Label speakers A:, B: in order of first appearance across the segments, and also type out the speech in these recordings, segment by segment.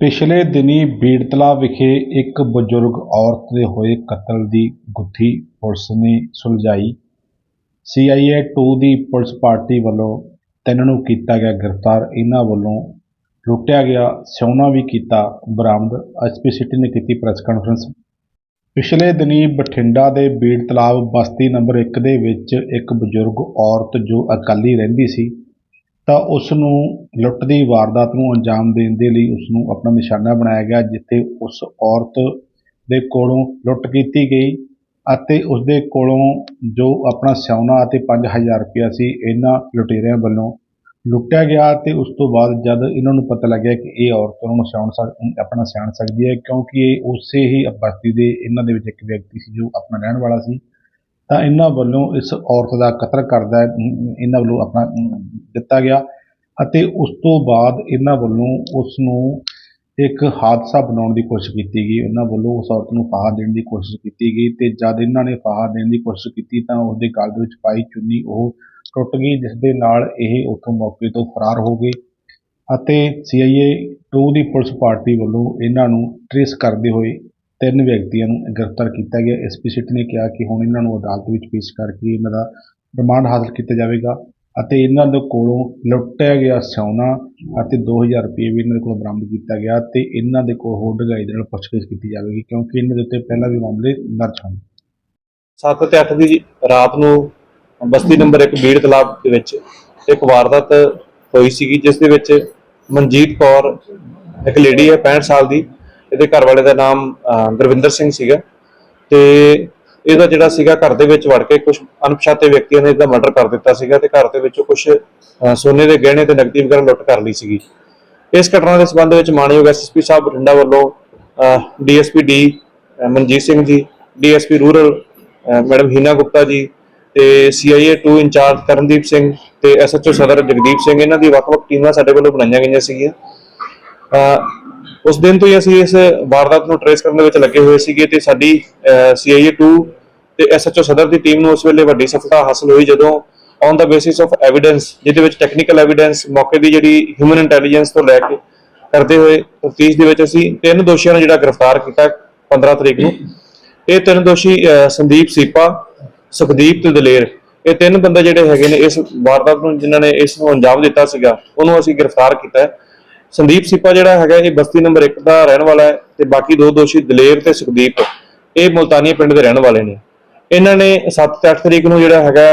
A: ਪਿਛਲੇ ਦਿਨੀਂ ਬੀੜਤਲਾ ਵਿਖੇ ਇੱਕ ਬਜ਼ੁਰਗ ਔਰਤ ਦੇ ਹੋਏ ਕਤਲ ਦੀ ਗੁੱਥੀ ਪੁਲਿਸ ਨੇ ਸੁਲਝਾਈ। ਸੀਆਈਏ 2 ਦੀ ਪੁਲਿਸ ਪਾਰਟੀ ਵੱਲੋਂ ਤਿੰਨ ਨੂੰ ਕੀਤਾ ਗਿਆ ਗ੍ਰਿਫਤਾਰ। ਇਹਨਾਂ ਵੱਲੋਂ ਲੁੱਟਿਆ ਗਿਆ, ਸਿਉਣਾ ਵੀ ਕੀਤਾ, ਬਰਾਮਦ। ਐਸਪੀ ਸਿਟੀ ਨੇ ਕੀਤੀ ਪ੍ਰੈਸ ਕਾਨਫਰੰਸ। ਪਿਛਲੇ ਦਿਨੀਂ ਬਠਿੰਡਾ ਦੇ ਬੀੜ ਤਲਾਬ ਬਸਤੀ ਨੰਬਰ 1 ਦੇ ਵਿੱਚ ਇੱਕ ਬਜ਼ੁਰਗ ਔਰਤ ਜੋ ਅਕਾਲੀ ਰਹਿੰਦੀ ਸੀ ਤਾਂ ਉਸ ਨੂੰ ਲੁੱਟ ਦੀ ਵਾਰਦਾਤ ਨੂੰ ਅੰਜਾਮ ਦੇਣ ਦੇ ਲਈ ਉਸ ਨੂੰ ਆਪਣਾ ਨਿਸ਼ਾਨਾ ਬਣਾਇਆ ਗਿਆ, ਜਿੱਥੇ ਉਸ ਔਰਤ ਦੇ ਕੋਲੋਂ ਲੁੱਟ ਕੀਤੀ ਗਈ ਅਤੇ ਉਸ ਦੇ ਕੋਲੋਂ ਜੋ ਆਪਣਾ ਸਿਆਉਣਾ ਅਤੇ 5000 ਰੁਪਇਆ ਸੀ, ਇਹਨਾਂ ਲੁਟੇਰਿਆਂ ਵੱਲੋਂ ਲੁੱਟਿਆ ਗਿਆ ਤੇ ਉਸ ਤੋਂ ਬਾਅਦ ਜਦ ਇਹਨਾਂ ਨੂੰ ਪਤਾ ਲੱਗਿਆ ਕਿ ਇਹ ਔਰਤ ਉਹਨਾਂ ਨੂੰ ਸਿਆਣ ਸਕ ਆਪਣਾ ਸਿਆਣ ਸਕਦੀ ਹੈ, ਕਿਉਂਕਿ ਇਹ ਉਸੇ ਹੀ ਬਸਤੀ ਦੇ ਇਹਨਾਂ ਦੇ ਵਿੱਚ ਇੱਕ ਵਿਅਕਤੀ ਸੀ ਜੋ ਆਪਣਾ ਰਹਿਣ ਵਾਲਾ ਸੀ, ਤਾਂ ਇਹਨਾਂ ਵੱਲੋਂ ਇਸ ਔਰਤ ਦਾ ਕਤਲ ਕਰਦਾ ਇਹਨਾਂ ਵੱਲੋਂ ਆਪਣਾ ਦਿੱਤਾ ਗਿਆ ਅਤੇ ਉਸ ਤੋਂ ਬਾਅਦ ਇਹਨਾਂ ਵੱਲੋਂ ਉਸ ਨੂੰ ਇੱਕ ਹਾਦਸਾ ਬਣਾਉਣ ਦੀ ਕੋਸ਼ਿਸ਼ ਕੀਤੀ ਗਈ। ਉਹਨਾਂ ਵੱਲੋਂ ਉਸ ਔਰਤ ਨੂੰ ਫਾਹਾ ਦੇਣ ਦੀ ਕੋਸ਼ਿਸ਼ ਕੀਤੀ ਗਈ ਤੇ ਜਦ ਇਹਨਾਂ ਨੇ ਫਾਹਾ ਦੇਣ ਦੀ ਕੋਸ਼ਿਸ਼ ਕੀਤੀ ਤਾਂ ਉਸਦੇ ਗਲ ਦੇ ਵਿੱਚ ਪਾਈ ਚੁੰਨੀ ਉਹ ਟੁੱਟ ਗਈ, ਜਿਸ ਦੇ ਨਾਲ ਇਹ ਉੱਥੋਂ ਮੌਕੇ ਤੋਂ ਫਰਾਰ ਹੋ ਗਏ ਅਤੇ ਸੀਆਈਏ 2 ਦੀ ਪੁਲਿਸ ਪਾਰਟੀ ਵੱਲੋਂ ਇਹਨਾਂ ਨੂੰ ਟ੍ਰੇਸ ਕਰਦੇ ਹੋਏ ਤਿੰਨ ਵਿਅਕਤੀਆਂ ਨੂੰ ਗ੍ਰਿਫਤਾਰ ਕੀਤਾ ਗਿਆ। ਐਸਪੀ ਸਿੱਟ ਨੇ ਕਿਹਾ ਕਿ ਹੁਣ ਇਹਨਾਂ ਨੂੰ ਅਦਾਲਤ ਵਿੱਚ ਪੇਸ਼ ਕਰਕੇ ਇਹਨਾਂ ਦਾ ਰਿਮਾਂਡ ਹਾਸਲ ਕੀਤਾ ਜਾਵੇਗਾ। ਅਤੇ ਇਹਨਾਂ ਦੇ ਕੋਲੋਂ ਲੁੱਟਿਆ ਗਿਆ ਸੋਨਾ ਅਤੇ 2000 ਰੁਪਏ ਵੀ ਇਹਨਾਂ ਦੇ ਕੋਲੋਂ ਬਰਾਮਦ ਕੀਤਾ ਗਿਆ ਤੇ ਇਹਨਾਂ ਦੇ ਕੋਲ ਹੋਰ ਡੂੰਘਾਈ ਦੇ ਨਾਲ ਪੁੱਛਗਿੱਛ ਕੀਤੀ ਜਾਵੇਗੀ, ਕਿਉਂਕਿ ਇਹਨਾਂ ਦੇ ਉੱਤੇ ਪਹਿਲਾਂ ਵੀ ਮਾਮਲੇ ਦਰਜ ਹਨ।
B: 7 ਤੇ 8 ਦੀ ਰਾਤ ਨੂੰ ਬਸਤੀ ਨੰਬਰ 1 ਬੀੜ ਤਲਾਬ ਦੇ ਵਿੱਚ ਇੱਕ ਵਾਰਦਾਤ ਹੋਈ ਸੀਗੀ, ਜਿਸ ਦੇ ਵਿੱਚ ਮਨਜੀਤ ਕੌਰ, ਇੱਕ ਲੇਡੀ ਹੈ 65 ਸਾਲ ਦੀ, ਇਹਦੇ ਘਰ ਵਾਲੇ ਦਾ ਨਾਮ ਗੁਰਵਿੰਦਰ ਸਿੰਘ ਸੀਗਾ ਤੇ ਇਹਦਾ ਜਿਹੜਾ ਸੀਗਾ ਘਰ ਦੇ ਵਿੱਚ ਵੜ ਕੇ ਕੁਝ ਅਣਪਛਾਤੇ ਵਿਅਕਤੀਆਂ ਨੇ ਇਹਦਾ ਮਰਡਰ ਕਰ ਦਿੱਤਾ ਸੀਗਾ ਤੇ ਘਰ ਦੇ ਵਿੱਚੋਂ ਕੁਝ ਸੋਨੇ ਦੇ ਗਹਿਣੇ ਤੇ ਨਕਦੀ ਵਗੈਰਾ ਲੁੱਟ ਕਰ ਲਈ ਸੀਗੀ। ਇਸ ਘਟਨਾ ਦੇ ਸੰਬੰਧ ਵਿੱਚ ਮਾਨਯੋਗ ਐਸਐਸਪੀ ਸਾਹਿਬ ਬਠਿੰਡਾ ਵੱਲੋਂ DSP D Manjeet Singh ji DSP rural madam Heena Gupta ji ਤੇ ਸੀਆਈਏ 2 ਇੰਚਾਰਜ ਕਰਨਦੀਪ ਸਿੰਘ ਤੇ ਐਸਐਚਓ ਸਦਰ ਜਗਦੀਪ ਸਿੰਘ, ਇਹਨਾਂ ਦੀ ਵੱਖ-ਵੱਖ ਟੀਮਾਂ ਸਾਡੇ ਵੱਲੋਂ ਬਣਾਈਆਂ ਗਈਆਂ ਸੀਗੀਆਂ। ਉਸ ਦਿਨ ਤੋਂ ਹੀ ਅਸੀਂ ਇਸ ਵਾਰਦਾਤ ਨੂੰ ਟਰੇਸ ਕਰਨ ਦੇ ਵਿੱਚ ਲੱਗੇ ਹੋਏ ਸੀਗੇ ਤੇ ਸਾਡੀ ਸੀਆਈਏ 2 ਤੇ ਐਸਐਚਓ ਸਦਰ ਦੀ ਟੀਮ ਨੂੰ ਉਸ ਵੇਲੇ ਵੱਡੀ ਸਫਲਤਾ ਹਾਸਲ ਹੋਈ ਜਦੋਂ on the basis of evidence ਜਿਹਦੇ ਵਿੱਚ ਟੈਕਨੀਕਲ ਐਵੀਡੈਂਸ ਮੌਕੇ ਦੀ ਜਿਹੜੀ ਹਿਊਮਨ ਇੰਟੈਲੀਜੈਂਸ ਤੋਂ ਲੈ ਕੇ ਕਰਦੇ ਹੋਏ ਤਫਤੀਸ਼ ਦੇ ਵਿੱਚ ਅਸੀਂ ਤਿੰਨ ਦੋਸ਼ੀਆਂ ਨੂੰ ਜਿਹੜਾ ਗ੍ਰਿਫਤਾਰ ਕੀਤਾ 15 ਤਰੀਕ ਨੂੰ। ਇਹ ਤਿੰਨ ਦੋਸ਼ੀ ਸੰਦੀਪ ਸੀਪਾ, ਸੁਖਦੀਪ ਤੇ ਦਲੇਰ। ਇਹ ਤਿੰਨ ਬੰਦੇ ਜਿਹੜੇ ਹੈਗੇ ਨੇ ਇਸ ਵਾਰਦਾਤ ਨੂੰ ਜਿਨ੍ਹਾਂ ਨੇ ਇਸ ਨੂੰ ਅੰਜਾਮ ਦਿੱਤਾ ਸੀਗਾ, ਉਹਨੂੰ ਅਸੀਂ ਗ੍ਰਿਫਤਾਰ ਕੀਤਾ ਹੈ। ਸੰਦੀਪ ਸੀਪਾ ਜਿਹੜਾ ਹੈਗਾ, ਇਹ ਬਸਤੀ ਨੰਬਰ 1 ਦਾ ਰਹਿਣ ਵਾਲਾ ਹੈ ਤੇ ਬਾਕੀ ਦੋ ਦੋਸ਼ੀ ਦਲੇਰ ਤੇ ਸੁਖਦੀਪ, ਇਹ ਮੁਲਤਾਨੀਆ ਪਿੰਡ ਦੇ ਰਹਿਣ ਵਾਲੇ ਨੇ। ਇਹਨਾਂ ਨੇ 7 ਤੇ 8 ਤਰੀਕ ਨੂੰ ਜਿਹੜਾ ਹੈਗਾ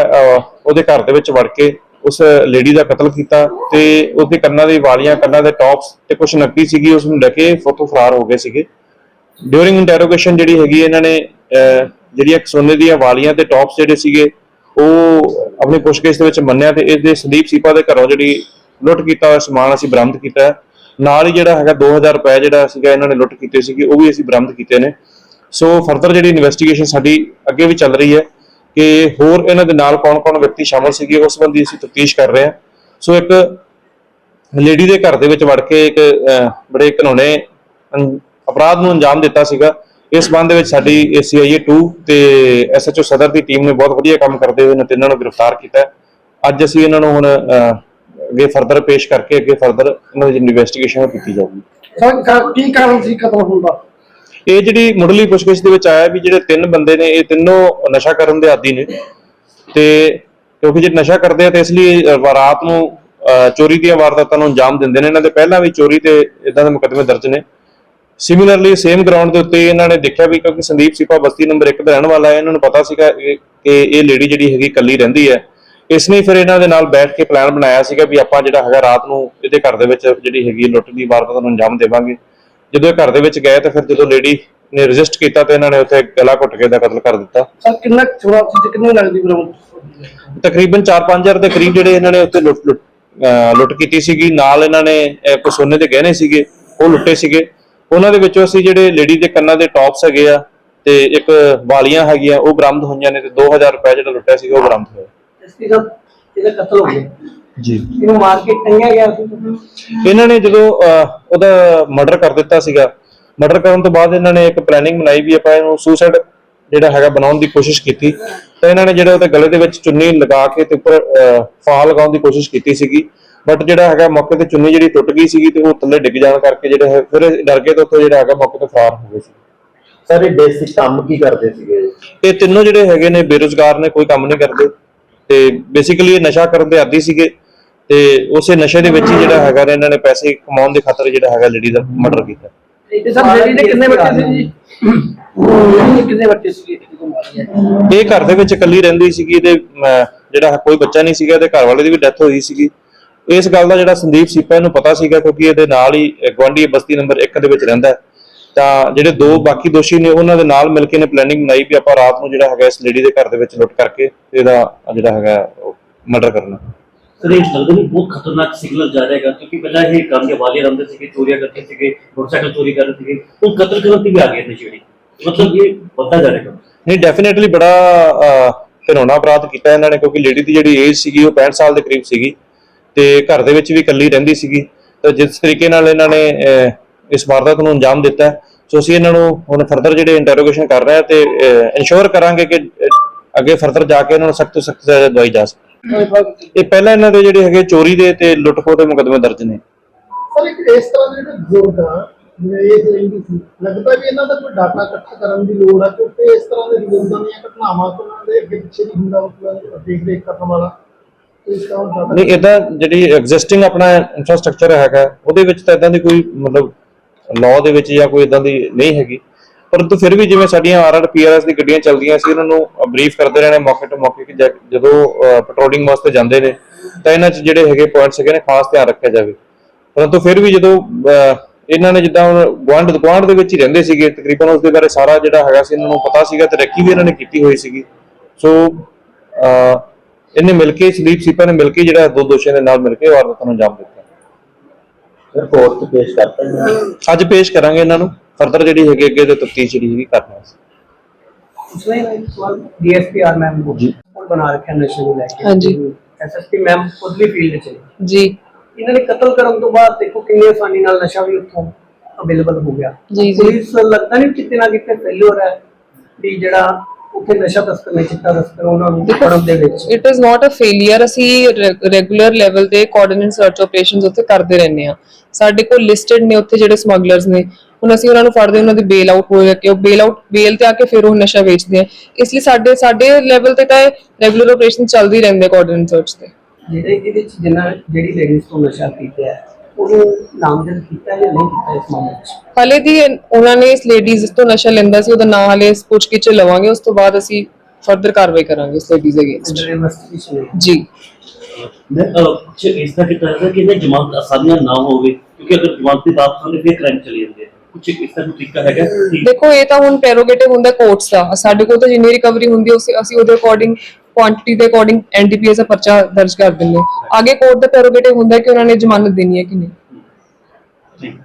B: ਉਹਦੇ ਘਰ ਦੇ ਵਿੱਚ ਵੜ ਕੇ ਉਸ ਲੇਡੀ ਦਾ ਕਤਲ ਕੀਤਾ ਤੇ ਉਹਦੇ ਕੰਨਾਂ ਦੀ ਵਾਲੀਆਂ ਕੰਨਾਂ ਦੇ ਟੌਪਸ ਤੇ ਕੁਝ ਨਕਦੀ ਸੀਗੀ ਉਸ ਨੂੰ ਲੈ ਕੇ ਫੋਟੋ ਫਰਾਰ ਹੋ ਗਏ ਸੀਗੇ। ਡਿਊਰਿੰਗ ਇੰਟਰੋਗੇਸ਼ਨ ਜਿਹੜੀ ਹੈਗੀ ਇਹਨਾਂ ਨੇ ਅਹ, ਜਿਹੜੀਆਂ ਸੋਨੇ ਦੀਆਂ ਵਾਲੀਆਂ ਤੇ ਟੌਪਸ ਜਿਹੜੇ ਸੀਗੇ ਉਹ ਆਪਣੀ ਪੁੱਛਗਿੱਛ ਦੇ ਵਿੱਚ ਮੰਨਿਆ ਤੇ ਇਹਦੇ ਸੰਦੀਪ ਸੀਪਾ ਦੇ ਘਰੋਂ ਜਿਹੜੀ ਲੁੱਟ ਕੀਤਾ ਹੋਇਆ ਸਮਾਨ ਅਸੀਂ ਬਰਾਮਦ ਕੀਤਾ। ਨਾਲ ਹੀ ਜਿਹੜਾ ਹੈਗਾ 2000 ਰੁਪਏ ਜਿਹੜਾ ਸੀਗਾ ਇਹਨਾਂ ਨੇ ਲੁੱਟ ਕੀਤੇ ਸੀਗੇ ਉਹ ਵੀ ਅਸੀਂ ਬਰਾਮਦ ਕੀਤੇ ਨੇ। ਸੋ ਫਰਦਰ ਜਿਹੜੀ ਇਨਵੈਸਟੀਗੇਸ਼ਨ ਸਾਡੀ ਅੱਗੇ ਵੀ ਚੱਲ ਰਹੀ ਹੈ ਕਿ ਹੋਰ ਇਹਨਾਂ ਦੇ ਨਾਲ ਕੌਣ-ਕੌਣ ਵਿਅਕਤੀ ਸ਼ਾਮਲ ਸੀਗੇ, ਉਸ ਸੰਬੰਧੀ ਅਸੀਂ ਤਫਤੀਸ਼ ਕਰ ਰਹੇ ਹਾਂ। ਸੋ ਇੱਕ ਲੇਡੀ ਦੇ ਘਰ ਦੇ ਵਿੱਚ ਵੜ ਕੇ ਇੱਕ ਬੜੇ ਘਿਨੌਣੇ ਅਪਰਾਧ ਨੂੰ ਅੰਜਾਮ ਦਿੱਤਾ ਸੀਗਾ। ਇਸ ਸੰਬੰਧ ਵਿੱਚ ਸਾਡੀ ਸੀਆਈਏ 2 ਤੇ ਐਸਐਚਓ ਸਦਰ ਦੀ ਟੀਮ ਨੇ ਬਹੁਤ ਵਧੀਆ ਕੰਮ ਕਰਦੇ ਹੋਏ ਇਹਨਾਂ ਤਿੰਨਾਂ ਨੂੰ ਗ੍ਰਿਫਤਾਰ ਕੀਤਾ ਅੱਜ ਅਸੀਂ ਇਹਨਾਂ ਨੂੰ ਹੁਣ ਅੱਗੇ ਫਰਦਰ ਪੇਸ਼ ਕਰਕੇ ਅੱਗੇ ਫਰਦਰ ਇਹਨਾਂ ਦੀ ਇਨਵੈਸਟੀਗੇਸ਼ਨ ਕੀਤੀ ਜਾਊਗੀ।
C: ਸਰ ਕੀ ਕਾਰਨ ਸੀ ਕਤਲ ਹੋਣ ਦਾ?
B: ਇਹ ਜਿਹੜੀ ਮੁੱਢਲੀ ਪੁੱਛਗਿੱਛ ਦੇ ਵਿੱਚ ਆਇਆ ਵੀ ਜਿਹੜੇ ਤਿੰਨ ਬੰਦੇ ਨੇ, ਇਹ ਤਿੰਨੋਂ ਨਸ਼ਾ ਕਰਨ ਦੇ ਆਦੀ ਨੇ। ਤੇ ਕਿਉਂਕਿ ਜੇ ਨਸ਼ਾ ਕਰਦੇ ਆ ਤੇ ਇਸ ਲਈ ਰਾਤ ਨੂੰ ਚੋਰੀ ਦੀਆਂ ਵਾਰਦਾਤਾਂ ਨੂੰ ਅੰਜਾਮ ਦਿੰਦੇ ਨੇ। ਇਹਨਾਂ ਦੇ ਪਹਿਲਾਂ ਵੀ ਚੋਰੀ ਤੇ ਇਦਾਂ ਦੇ ਮੁਕੱਦਮੇ ਦਰਜ ਨੇ। ਸਿਮਿਲਰਲੀ ਸੇਮ ਗਰਾਊਂਡ ਦੇ ਉੱਤੇ ਇਹਨਾਂ ਨੇ ਦੇਖਿਆ ਵੀ ਕਿਉਂਕਿ ਸੰਦੀਪ ਸੀਪਾ ਬਸਤੀ ਨੰਬਰ 1 ਦਾ ਰਹਿਣ ਵਾਲਾ ਹੈ, ਇਹਨਾਂ ਨੂੰ ਪਤਾ ਸੀਗਾ ਕਿ ਇਹ ਲੇਡੀ ਜਿਹੜੀ ਹੈਗੀ ਕੱਲੀ ਰਹਿੰਦੀ ਹੈ। ਇਸ ਨੇ ਫਿਰ ਇਹਨਾਂ ਦੇ ਨਾਲ ਬੈਠ ਕੇ ਪਲਾਨ ਬਣਾਇਆ ਸੀਗਾ ਵੀ ਆਪਾਂ ਜਿਹੜਾ ਹੈਗਾ ਰਾਤ ਨੂੰ ਇਹਦੇ ਘਰ ਦੇ ਵਿੱਚ ਜਿਹੜੀ ਹੈਗੀ ਲੁੱਟ ਦੀ ਵਾਰਦਾਤ ਨੂੰ ਅੰਜਾਮ ਦੇਵਾਂਗੇ। ਜਦੋਂ ਇਹ ਘਰ ਦੇ ਵਿੱਚ ਗਏ ਤਾਂ ਫਿਰ ਜਦੋਂ ਲੇਡੀ ਨੇ ਰਜਿਸਟ ਕੀਤਾ ਤੇ ਇਹਨਾਂ ਨੇ ਉੱਥੇ ਗਲਾ ਘੁੱਟ ਕੇ ਦਾ ਕਤਲ ਕਰ ਦਿੱਤਾ।
C: ਸਰ ਕਿੰਨਾ ਤੇ ਕਿੰਨੇ ਲੱਗਦੀ ਬਰਾਮਦ
B: ਤਕਰੀਬਨ 4-5000 ਦੇ ਕਰੀਬ ਜਿਹੜੇ ਇਹਨਾਂ ਨੇ ਉੱਥੇ ਲੁੱਟ ਲੁੱਟ ਅਹ ਲੁੱਟ ਕੀਤੀ ਸੀਗੀ। ਨਾਲ ਇਹਨਾਂ ਨੇ ਅਹ ਕੁਝ ਸੋਨੇ ਦੇ ਗਹਿਣੇ ਸੀਗੇ ਉਹ ਲੁੱਟੇ ਸੀਗੇ। ਉਹਨਾਂ ਦੇ ਵਿੱਚੋਂ ਅਸੀਂ ਜਿਹੜੇ ਲੇਡੀ ਦੇ ਕੰਨਾਂ ਦੇ ਟੌਪਸ ਹੈਗੇ ਆ ਤੇ ਇੱਕ ਵਾਲੀਆਂ ਹੈਗੀਆਂ ਉਹ ਬਰਾਮਦ ਹੋਈਆਂ ਨੇ ਤੇ 2000 ਰੁਪਏ ਜਿਹੜਾ ਲੁੱਟਿਆ ਸੀਗਾ ਉਹ ਬਰਾਮਦ ਹੋਇਆ।
C: ਇਸ ਦੀ ਸਰ ਇਹਦਾ ਕਤਲ ਹੋ ਗਿਆ।
B: ਜੀ।
C: ਇਹਨੂੰ ਮਾਰ ਕੇ ਟੰਗਿਆ ਗਿਆ ਸੀ।
B: ਇਹਨਾਂ ਨੇ ਜਦੋਂ ਅਹ, ਉਹਦਾ ਮਰਡਰ ਕਰ ਦਿੱਤਾ ਸੀਗਾ ਮਰਡਰ ਕਰਨ ਤੋਂ ਬਾਅਦ ਇਹਨਾਂ ਨੇ ਇੱਕ ਪਲੈਨਿੰਗ ਬਣਾਈ ਵੀ ਆਪਾਂ ਇਹਨੂੰ ਸੁਸਾਈਡ ਜਿਹੜਾ ਹੈਗਾ ਬਣਾਉਣ ਦੀ ਕੋਸ਼ਿਸ਼ ਕੀਤੀ। ਤਾਂ ਇਹਨਾਂ ਨੇ ਜਿਹੜਾ ਉਹਦੇ ਗਲੇ ਦੇ ਵਿੱਚ ਚੁੰਨੀ ਲਗਾ ਕੇ ਤੇ ਉੱਪਰ ਅਹ, ਫਾਹ ਲਗਾਉਣ ਦੀ ਕੋਸ਼ਿਸ਼ ਕੀਤੀ ਸੀਗੀ। ਬਟ ਜਿਹੜਾ ਹੈਗਾ ਮੌਕੇ ਤੇ ਚੁੰਨੀ ਜਿਹੜੀ ਟੁੱਟ ਗਈ ਸੀਗੀ ਤੇ ਉਹ ਥੱਲੇ ਡਿੱਗ ਜਾਣ ਕਰਕੇ ਜਿਹੜਾ ਹੈ ਫਿਰ ਇਹ ਡਰ ਕੇ ਤੇ ਉੱਥੋਂ ਜਿਹੜਾ ਹੈਗਾ ਮੌਕੇ ਤੋਂ ਫਰਾਰ ਹੋ ਗਏ ਸੀ।
D: ਸਰ ਇਹ ਬੇਸਿਕ ਕੰਮ ਕੀ ਕਰਦੇ ਸੀਗੇ?
B: ਇਹ ਤਿੰਨੋਂ ਜਿਹੜੇ ਹੈਗੇ ਨੇ ਬੇਰੁਜ਼ਗਾਰ ਨੇ ਕੋਈ ਕੰਮ ਨਹੀਂ ਕਰਦੇ। ਤੇ ਬੇਸਿਕਲੀ ਇਹ ਨਸ਼ਾ ਕਰਨ ਦੇ ਆਦੀ ਸੀਗੇ ਤੇ ਉਸੇ ਨਸ਼ੇ ਦੇ ਵਿੱਚ ਹੀ ਜਿਹੜਾ ਹੈਗਾ ਨੇ ਇਹਨਾਂ ਨੇ ਪੈਸੇ ਕਮਾਉਣ ਦੇ ਖਾਤਰ ਜਿਹੜਾ ਹੈਗਾ ਲੇਡੀ ਦਾ ਮਰਡਰ ਕੀਤਾ।
C: ਤੇ ਸਰ ਜਿਹੜੀ ਦੇ ਕਿੰਨੇ ਬੱਚੇ ਸੀ ਜੀ? ਜਿਹੜੀ ਦੇ ਕਿੰਨੇ ਬੱਚੇ ਸੀ ਇੱਕ ਤੋਂ ਮਾਰੀ ਹੈ
B: ਇਹ ਘਰ ਦੇ ਵਿੱਚ ਇਕੱਲੀ ਰਹਿੰਦੀ ਸੀਗੀ ਤੇ ਅਮ, ਜਿਹੜਾ ਕੋਈ ਬੱਚਾ ਨਹੀਂ ਸੀਗਾ ਤੇ ਘਰ ਵਾਲੇ ਦੀ ਵੀ ਡੈਥ ਹੋਈ ਸੀਗੀ। ਇਸ ਗੱਲ ਦਾ ਜਿਹੜਾ ਸੰਦੀਪ ਸੀਪਾ ਨੂੰ ਪਤਾ ਸੀਗਾ ਕਿਉਂਕਿ ਇਹਦੇ ਨਾਲ ਹੀ ਗਵਾਂਢੀ ਬਸਤੀ ਨੰਬਰ 1 ਦੇ ਵਿੱਚ ਰਹਿੰਦਾ ਹੈ। ਤਾਂ ਜਿਹੜੇ ਦੋ ਬਾਕੀ ਦੋਸ਼ੀ ਨੇ ਉਹਨਾਂ ਦੇ ਨਾਲ ਮਿਲ ਕੇ ਨੇ ਪਲੈਨਿੰਗ ਬਣਾਈ ਵੀ ਆਪਾਂ ਰਾਤ ਨੂੰ ਜਿਹੜਾ ਹੈਗਾ ਇਸ ਲੇਡੀ ਦੇ ਘਰ ਦੇ ਵਿੱਚ ਲੁੱਟ ਕਰਕੇ ਇਹਦਾ ਜਿਹੜਾ ਹੈਗਾ ਮਰਡਰ ਕਰਨਾ।
E: ਸਰ ਇਹ ਲੱਗਦਾ ਨਹੀਂ ਬਹੁਤ ਖਤਰਨਾਕ ਸਿਗਨਲ ਜਾ ਰਹੇਗਾ ਕਿਉਂਕਿ ਪਹਿਲਾਂ ਇਹ ਕੰਮ ਦੇ ਵਾਲੇ ਰਹਿੰਦੇ ਸੀਗੇ ਚੋਰੀਆਂ ਕਰਦੇ ਸੀਗੇ ਮੋਟਰਸਾਈਕਲ ਚੋਰੀ ਕਰਦੇ ਸੀਗੇ ਹੁਣ ਕਤਲ ਕਰਨ ਤੇ ਵੀ ਆ ਗਏ ਨਸ਼ੇੜੀ ਮਤਲਬ ਇਹ ਵੱਧਦਾ ਜਾ ਰਿਹਾ
B: ਨਹੀਂ ਡੈਫੀਨਿਟਲੀ ਬੜਾ ਘਿਨੌਣਾ ਅਪਰਾਧ ਕੀਤਾ ਇਹਨਾਂ ਨੇ ਕਿਉਂਕਿ ਲੇਡੀ ਦੀ ਜਿਹੜੀ ਏਜ ਸੀਗੀ ਉਹ 65 ਸਾਲ ਦੇ ਕਰੀਬ ਸੀਗੀ ਤੇ ਘਰ ਦੇ ਵਿੱਚ ਵੀ ਇਕੱਲੀ ਰਹਿੰਦੀ ਸੀਗੀ। ਤਾਂ ਜਿਸ ਤਰੀਕੇ ਨਾਲ ਇਹਨਾਂ ਨੇ ਇਸ ਵਾਰਦਾਤ ਨੂੰ ਅੰਜਾਮ ਦਿੱਤਾ ਸੋ ਅਸੀਂ ਇਹਨਾਂ ਨੂੰ ਹੁਣ ਫਰਦਰ ਜਿਹੜੇ ਇੰਟਰੋਗੇਸ਼ਨ ਕਰ ਰਹੇ ਹਾਂ ਤੇ ਇਨਸ਼ੋਰ ਕਰਾਂਗੇ ਕਿ ਅੱਗੇ ਫਰਦਰ ਜਾ ਕੇ ਇਹਨਾਂ ਨੂੰ ਸਖਤ ਤੋਂ ਸਖਤ ਸਜ਼ਾ ਦਵਾਈ ਜਾ ਸਕੇ। ਇਹ ਪਹਿਲਾਂ ਇਹਨਾਂ ਦੇ ਜਿਹੜੇ ਹੈਗੇ ਚੋਰੀ ਦੇ ਤੇ ਲੁੱਟਖੋ ਦੇ ਮੁਕੱਦਮੇ ਦਰਜ ਨੇ।
F: ਸਰ ਇੱਕ ਇਸ ਤਰ੍ਹਾਂ ਦੇ ਜਿਹੜੇ ਬਜ਼ੁਰਗ ਆ ਜਿਵੇਂ ਇਹ ਰਹਿੰਦੀ ਸੀ ਲੱਗਦਾ ਵੀ ਇਹਨਾਂ ਦਾ ਕੋਈ ਡਾਟਾ ਇਕੱਠਾ ਕਰਨ ਦੀ ਲੋੜ ਆ ਕਿਉਂਕਿ ਇਸ ਤਰ੍ਹਾਂ ਦੇ ਬਜ਼ੁਰਗਾਂ ਦੀਆਂ ਘਟਨਾਵਾਂ ਤੋਂ ਉਹਨਾਂ ਦੇ ਅੱਗੇ ਪਿੱਛੇ ਨਹੀਂ ਹੁੰਦਾ ਮਤਲਬ ਦੇਖ ਰੇਖ ਕਰਨ ਵਾਲਾ। ਇਸ ਦਾ
B: ਨਹੀਂ ਇਦਾਂ ਜਿਹੜੀ ਐਗਜ਼ਿਸਟਿੰਗ ਆਪਣਾ ਇਨਫਰਾਸਟ੍ਰਕਚਰ ਹੈਗਾ ਉਹਦੇ ਵਿੱਚ ਤਾਂ ਇਦਾਂ ਦੀ ਕੋਈ ਮਤਲਬ ਲਾਅ ਦੇ ਵਿੱਚ ਜਾਂ ਕੋਈ ਇਦਾਂ ਦੀ ਨਹੀਂ ਹੈਗੀ। ਪਰੰਤੂ ਫਿਰ ਵੀ ਜਿਵੇਂ ਸਾਡੀਆਂ ਆਰਆਰ ਪੀਆਰਐਸ ਦੀ ਗੱਡੀਆਂ ਚੱਲਦੀਆਂ ਸੀ, ਉਹਨਾਂ ਨੂੰ ਬਰੀਫ ਕਰਦੇ ਰਹਿਣੇ ਮੌਕੇ ਤੋਂ ਮੌਕੇ ਜਦੋਂ ਪੈਟਰੋਲਿੰਗ ਵਾਸਤੇ ਜਾਂਦੇ ਨੇ, ਤਾਂ ਇਹਨਾਂ 'ਚ ਜਿਹੜੇ ਹੈਗੇ ਪੁਆਇੰਟਸ ਹੈਗੇ ਨੇ, ਖਾਸ ਧਿਆਨ ਰੱਖਿਆ ਜਾਵੇ। ਪਰੰਤੂ ਫਿਰ ਵੀ ਜਦੋਂ ਇਹਨਾਂ ਨੇ ਜਿੱਦਾਂ ਹੁਣ ਗੁਆਂਢ ਗੁਆਂਢ ਦੇ ਵਿੱਚ ਹੀ ਰਹਿੰਦੇ ਸੀਗੇ, ਤਕਰੀਬਨ ਉਸ ਦੇ ਬਾਰੇ ਸਾਰਾ ਜਿਹੜਾ ਹੈਗਾ ਸੀ, ਇਹਨਾਂ ਨੂੰ ਪਤਾ ਸੀਗਾ ਤੇ ਰੈਕੀ ਵੀ ਇਹਨਾਂ ਨੇ ਕੀਤੀ ਹੋਈ ਸੀਗੀ। ਸੋ ਇਹਨੇ ਮਿਲ ਕੇ, ਸੰਦੀਪ ਸੀਪਾ ਨੇ ਮਿਲ ਕੇ ਜਿਹੜਾ ਦੋ ਦੋਸ਼ੀਆਂ ਦੇ ਨਾਲ ਮਿਲ ਕੇ ਵਾਰਦਾਤ ਨੂੰ ਅੰਜਾਮ ਦਿੱਤਾ।
D: ਸਰ ਕੋਰਟ 'ਚ ਪੇਸ਼ ਕਰਤਾ ਜੀ।
B: ਅੱਜ ਪੇਸ਼ ਕਰਾਂਗੇ ਇਹਨਾਂ ਨੂੰ। ਫਰਦਰ ਜਿਹੜੀ ਹੈਗੀ ਅੱਗੇ ਦੇ ਤਫਤੀਸ਼ ਜਿਹੜੀ ਹੈਗੀ ਕਰਨਾ ਸੀ
C: ਇੱਕ ਸਵਾਲ ਡੀਐਸਪੀ ਆਰ ਮੈਮ ਨੂੰ ਹੁਣ ਬਣਾ ਰੱਖਿਆ ਨਸ਼ੇ ਨੂੰ ਲੈ ਕੇ।
G: ਹਾਂਜੀ।
C: ਐਸਐਸਪੀ ਮੈਮ ਖੁਦ ਵੀ ਫੀਲਡ 'ਚ ਨੇ।
G: ਜੀ।
C: ਇਹਨਾਂ ਨੇ ਕਤਲ ਕਰਨ ਤੋਂ ਬਾਅਦ ਦੇਖੋ ਕਿੰਨੀ ਆਸਾਨੀ ਨਾਲ ਨਸ਼ਾ ਵੀ ਉੱਥੋਂ ਅਵੇਲੇਬਲ ਹੋ ਗਿਆ।
G: ਜੀ, ਜੀ।
C: ਪੁਲਿਸ ਲੱਗਦਾ ਨਹੀਂ ਕਿਤੇ ਨਾ ਕਿਤੇ ਫੇਲਿਅਰ ਹੈ ਵੀ ਜਿਹੜਾ ਉੱਥੇ ਨਸ਼ਾ ਤਸਕਰ ਨੇ ਚਿੱਟਾ ਤਸਕਰ ਉਹਨਾਂ ਨੂੰ ਫੜਨ ਦੇ ਵਿੱਚ।
G: It is not a failure ਅਸੀਂ ਰੈਗੂਲਰ ਲੈਵਲ ਤੇ ਕੋਆਰਡੀਨੇਟ ਸਰਚ ਆਪਰੇਸ਼ਨਸ ਉੱਥੇ ਕਰਦੇ ਰਹਿੰਦੇ ਆ ਸਾਡੇ ਕੋਲ ਲਿਸਟਡ ਨੇ ਉੱਥੇ ਜਿਹੜੇ ਸਮਗਲਰਸ ਨੇ। ਹੁਣ ਅਸੀਂ ਉਹਨਾਂ ਨੂੰ ਫੜਦੇ ਉਹਨਾਂ ਦੀ ਬੇਲ ਆਊਟ ਹੋ ਕੇ ਉਹ ਬੇਲ ਆਊਟ ਬੇਲ ਤੇ ਆ ਕੇ ਫਿਰ ਉਹ ਨਸ਼ਾ ਵੇਚਦੇ ਆ। ਇਸ ਲਈ ਸਾਡੇ ਸਾਡੇ ਲੈਵਲ ਤੇ ਤਾਂ ਰੈਗੂਲਰ ਆਪਰੇਸ਼ਨ ਚੱਲਦੀ ਰਹਿੰਦੇ ਕੋਆਰਡੀਨੇਟ ਸਰਚ ਤੇ।
C: ਜਿਹੜੇ ਇਹਦੇ ਵਿੱਚ ਜਿੰਨਾ ਜਿਹੜੀ ਲੇਡੀਜ਼ ਤੋਂ ਨਸ਼ਾ ਕੀਤਾ ਹੈ ਉਹਨੂੰ ਨਾਮਜ਼ਦ ਕੀਤਾ ਜਾਂ ਨਹੀਂ ਕੀਤਾ ਇਸ ਮਾਮਲੇ 'ਚ
G: ਹਾਲੇ ਦੀ ਉਹਨਾਂ ਨੇ ਇਸ ਲੇਡੀਜ਼ ਤੋਂ ਨਸ਼ਾ ਲੈਂਦਾ ਸੀ ਉਹਦਾ ਨਾਂ ਹਾਲੇ ਪੁੱਛਗਿੱਛ ਲਵਾਂਗੇ ਉਸ ਤੋਂ ਬਾਅਦ ਅਸੀਂ ਫਰਦਰ ਕਾਰਵਾਈ ਕਰਾਂਗੇ ਇਸ ਲੇਡੀਜ਼ ਅਗੇਂਸਟ
C: ਅੰਡਰ
G: ਜੀ
E: ਕੁਝ ਇਸ ਤਰ੍ਹਾਂ ਕੀਤਾ ਹੈ ਕਿ ਇਹਨੇ ਜਮਾਨਤ ਆਸਾਨੀਆਂ ਨਾ ਹੋਵੇ ਕਿਉਂਕਿ ਅਗਰ ਜਮਾਨਤ ਦੀ ਬਾਤ ਹੁੰਦੀ ਫਿਰ ਕ੍ਰਾਈਮ ਚਲੇ ਜਾਂਦੇ ਕੁਝ ਇਸ ਤਰ੍ਹਾਂ ਦਾ ਤਰੀਕਾ ਹੈਗਾ?
G: ਦੇਖੋ ਇਹ ਤਾਂ ਹੁਣ ਪ੍ਰੈਰੋਗੇਟਿਵ ਹੁੰਦਾ ਕੋਰਟਸ ਦਾ। ਸਾਡੇ ਕੋਲ ਤਾਂ ਜਿੰਨੀ ਰਿਕਵਰੀ ਹੁੰਦੀ ਹੈ ਉਸੇ- ਅਸੀਂ ਉਹਦੇ ਅਕੋਰਡਿੰਗ ਕੁਆਂਟੀਟੀ ਦੇ ਅਕੋਰਡਿੰਗ ਐਨਡੀਪੀਐਸ ਦਾ ਪਰਚਾ ਦਰਜ ਕਰ ਦਿੰਦੇ। ਅੱਗੇ ਕੋਰਟ ਦਾ ਪ੍ਰੈਰੋਗੇਟਿਵ ਹੁੰਦਾ ਕਿ ਉਹਨਾਂ ਨੇ ਜ਼ਮਾਨਤ ਦੇਣੀ ਹੈ ਕਿ ਨਹੀਂ।
E: ਠੀਕ।